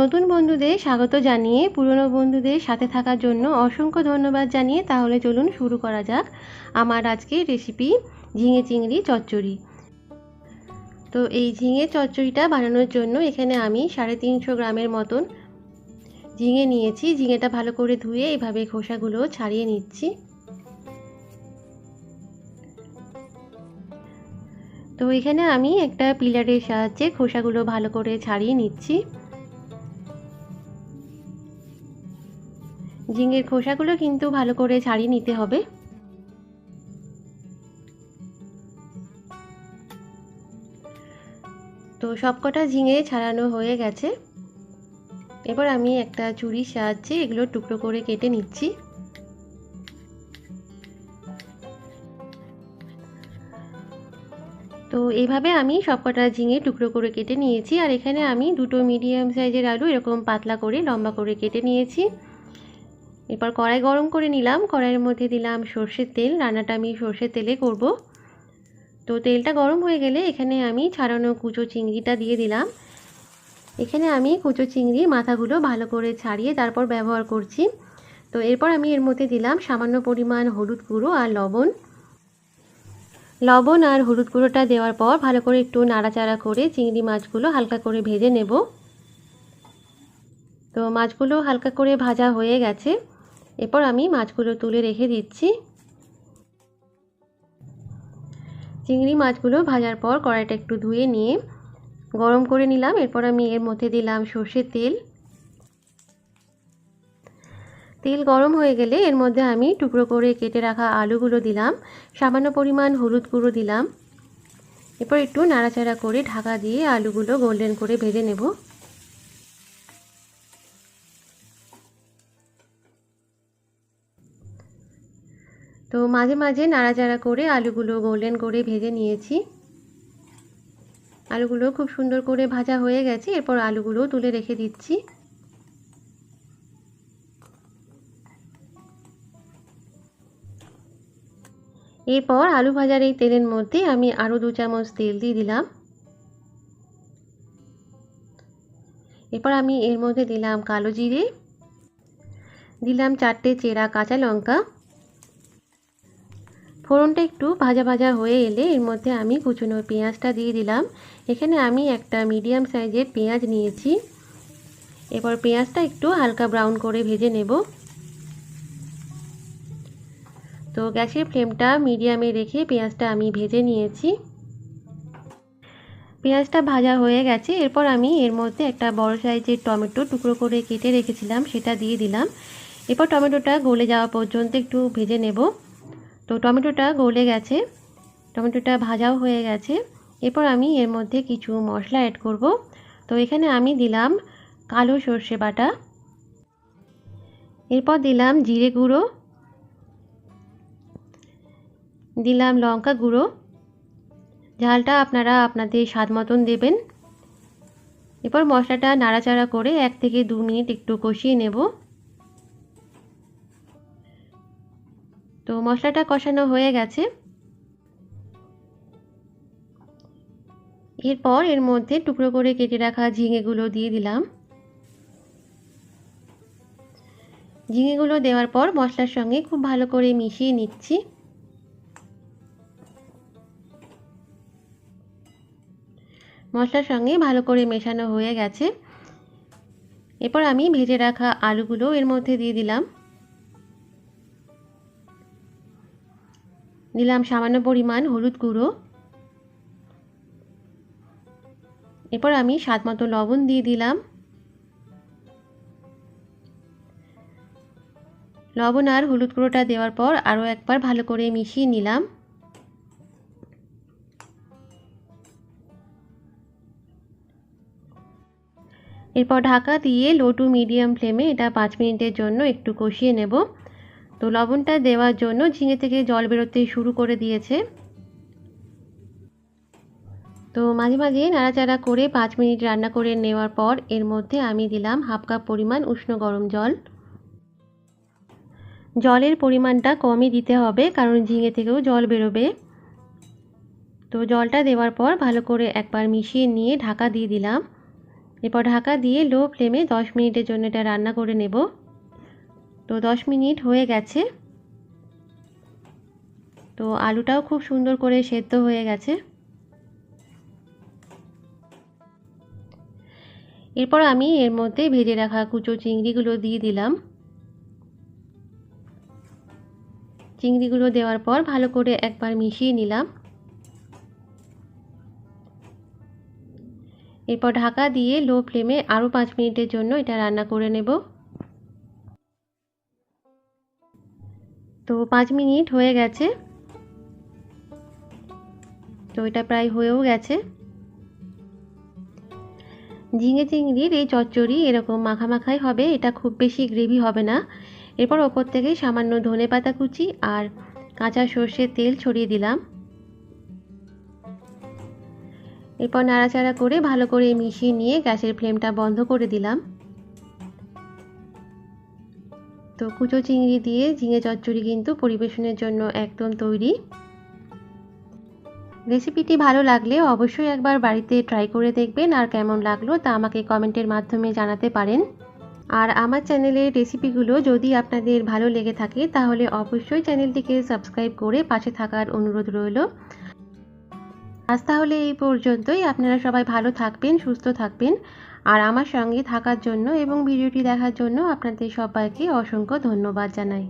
নতুন বন্ধুদের স্বাগত জানিয়ে, পুরনো বন্ধুদের সাথে থাকার জন্য অসংখ্য ধন্যবাদ জানিয়ে তাহলে চলুন শুরু করা যাক আমার আজকের রেসিপি ঝিঙে চিংড়ি চচ্চড়ি। তো এই ঝিঙে চচ্চড়িটা বানানোর জন্য এখানে আমি সাড়ে তিনশো গ্রামের মতন ঝিঙে নিয়েছি। ঝিঙেটা ভালো করে ধুয়ে এভাবে খোসাগুলো ছাড়িয়ে নিচ্ছি। তো এখানে আমি একটা পিলারের সাহায্যে খোসাগুলো ভালো করে ছাড়িয়ে নিচ্ছি। ঝিঙের খোসাগুলো কিন্তু ভালো করে ছাড়িয়ে নিতে হবে। তো সবকটা ঝিঙে ছাড়ানো হয়ে গেছে। এবার আমি একটা চুরির সাহায্যে এগুলো টুকরো করে কেটে নিচ্ছি। তো এইভাবে আমি সবকটা ঝিঙে টুকরো করে কেটে নিয়েছি। আর এখানে আমি দুটো মিডিয়াম সাইজের আলু এরকম পাতলা করে লম্বা করে কেটে নিয়েছি। এরপর কড়াই গরম করে নিলাম। কড়াইয়ের মধ্যে দিলাম সর্ষের তেল। রান্নাটা আমি সর্ষের তেলে করব। তো তেলটা গরম হয়ে গেলে এখানে আমি ছাড়ানো কুচো চিংড়িটা দিয়ে দিলাম। এখানে আমি কুচো চিংড়ির মাথাগুলো ভালো করে ছাড়িয়ে তারপর ব্যবহার করছি। তো এরপর আমি এর মধ্যে দিলাম সামান্য পরিমাণ হলুদ গুঁড়ো আর লবণ। লবণ আর হলুদ গুঁড়োটা দেওয়ার পর ভালো করে একটু নাড়াচাড়া করে চিংড়ি মাছগুলো হালকা করে ভেজে নেব। তো মাছগুলো হালকা করে ভাজা হয়ে গেছে। এরপর আমি মাছগুলো তুলে রেখে দিচ্ছি। চিংড়ি মাছগুলো ভাজার পর কড়াইটা একটু ধুয়ে নিয়ে গরম করে নিলাম। এরপর আমি এর মধ্যে দিলাম সর্ষের তেল। তেল গরম হয়ে গেলে এর মধ্যে আমি টুকরো করে কেটে রাখা আলুগুলো দিলাম। সামান্য পরিমাণ হলুদ গুঁড়ো দিলাম। এরপর একটু নাড়াচাড়া করে ঢাকা দিয়ে আলুগুলো গোল্ডেন করে ভেজে নেব। তো মাঝে মাঝে নাড়াচাড়া করে আলুগুলো গোল্ডেন করে ভেজে নিয়েছি। আলুগুলো খুব সুন্দর করে ভাজা হয়ে গেছে, এরপর আলুগুলো তুলে রেখে দিচ্ছি। এরপর আলু ভাজার এই তেলের মধ্যে আমি আরও দু চামচ তেল দিয়ে দিলাম। এরপর আমি এর মধ্যে দিলাম কালো জিরে, দিলাম চারটে চেরা কাঁচা লঙ্কা ফোড়নটা একটু ভাজা ভাজা হয়ে এলে এর মধ্যে আমি কুচনো পেঁয়াজটা দিয়ে দিলাম। এখানে আমি একটা মিডিয়াম সাইজের পেঁয়াজ নিয়েছি। এবার পেঁয়াজটা একটু হালকা ব্রাউন করে ভেজে নেব। তো গ্যাসের ফ্লেমটা মিডিয়ামে রেখে পেঁয়াজটা আমি ভেজে নিয়েছি। পেঁয়াজটা ভাজা হয়ে গেছে। এরপর আমি এর মধ্যে একটা বড় সাইজের টমেটো টুকরো করে কেটে রেখেছিলাম, সেটা দিয়ে দিলাম। এরপর টমেটোটা গলে যাওয়া পর্যন্ত একটু ভেজে নেব। তো টমেটোটা গলে গেছে, টমেটোটা ভাজাও হয়ে গেছে। এরপর আমি এর মধ্যে কিছু মশলা অ্যাড করব। তো এখানে আমি দিলাম কালো সর্ষে বাটা, এরপর দিলাম জিরে গুঁড়ো, দিলাম লঙ্কা গুঁড়ো। ঝালটা আপনারা আপনাদের স্বাদ মতন দেবেন। এরপর মশলাটা নাড়াচাড়া করে এক থেকে দু মিনিট একটু কষিয়ে নেব। তো মশলাটা কষানো হয়ে গেছে। এরপর এর মধ্যে টুকরো করে কেটে রাখা ঝিঙেগুলো দিয়ে দিলাম। ঝিঙেগুলো দেওয়ার পর মশলার সঙ্গে খুব ভালো করে মিশিয়ে নিচ্ছি। মশলার সঙ্গে ভালো করে মেশানো হয়ে গেছে। এরপর আমি ভেজে রাখা আলুগুলো এর মধ্যে দিয়ে দিলাম। দিলাম সামান্য পরিমাণ হলুদ গুঁড়ো। এরপর আমি স্বাদ মতো লবণ দিয়ে দিলাম। লবণ আর হলুদ গুঁড়োটা দেওয়ার পর আরও একবার ভালো করে মিশিয়ে নিলাম। এরপর ঢাকা দিয়ে লো টু মিডিয়াম ফ্লেমে এটা পাঁচ মিনিটের জন্য একটু কষিয়ে নেব। তো লবণটা দেওয়ার জন্য ঝিঙে থেকে জল বেরোতে শুরু করে দিয়েছে। তো মাঝে মাঝে নাড়াচাড়া করে পাঁচ মিনিট রান্না করে নেওয়ার পর এর মধ্যে আমি দিলাম হাফ কাপ পরিমাণ উষ্ণ গরম জল। জলের পরিমাণটা কমই দিতে হবে কারণ ঝিঙে থেকেও জল বেরোবে। তো জলটা দেওয়ার পর ভালো করে একবার মিশিয়ে নিয়ে ঢাকা দিয়ে দিলাম। এরপর ঢাকা দিয়ে লো ফ্লেমে দশ মিনিটের জন্য এটা রান্না করে নেব। তো দশ মিনিট হয়ে গেছে। তো আলুটাও খুব সুন্দর করে সেদ্ধ হয়ে গেছে। এরপর আমি এর মধ্যে ভেজে রাখা কুচো চিংড়িগুলো দিয়ে দিলাম। চিংড়িগুলো দেওয়ার পর ভালো করে একবার মিশিয়ে নিলাম। এরপর ঢাকা দিয়ে লো ফ্লেমে আরও পাঁচ মিনিটের জন্য এটা রান্না করে নেব। তো পাঁচ মিনিট হয়ে গেছে। তো এটা প্রায় হয়েও গেছে। ঝিঙে চিংড়ির এই চচ্চড়ি এরকম মাখা মাখাই হবে, এটা খুব বেশি গ্রেভি হবে না। এরপর ওপর থেকে সামান্য ধনে পাতা কুচি আর কাঁচা সর্ষের তেল ছড়িয়ে দিলাম। এরপর নাড়াচাড়া করে ভালো করে মিশিয়ে নিয়ে গ্যাসের ফ্লেমটা বন্ধ করে দিলাম। তো কুচো চিংড়ি দিয়ে ঝিঙে চচ্চড়ি কিন্তু পরিবেশনের জন্য একদম তৈরি। রেসিপিটি ভালো লাগলে অবশ্যই একবার বাড়িতে ট্রাই করে দেখবেন আর কেমন লাগল তা আমাকে কমেন্টের মাধ্যমে জানাতে পারেন। আর আমার চ্যানেলের রেসিপিগুলো যদি আপনাদের ভালো লেগে থাকে তাহলে অবশ্যই চ্যানেলটিকে সাবস্ক্রাইব করে পাশে থাকার অনুরোধ রইল। আজ তাহলে এই পর্যন্তই। আপনারা সবাই ভালো থাকবেন, সুস্থ থাকবেন। আর আমার সঙ্গে থাকার জন্য এবং ভিডিওটি দেখার জন্য আপনাদের সবাইকে অসংখ্য ধন্যবাদ জানাই।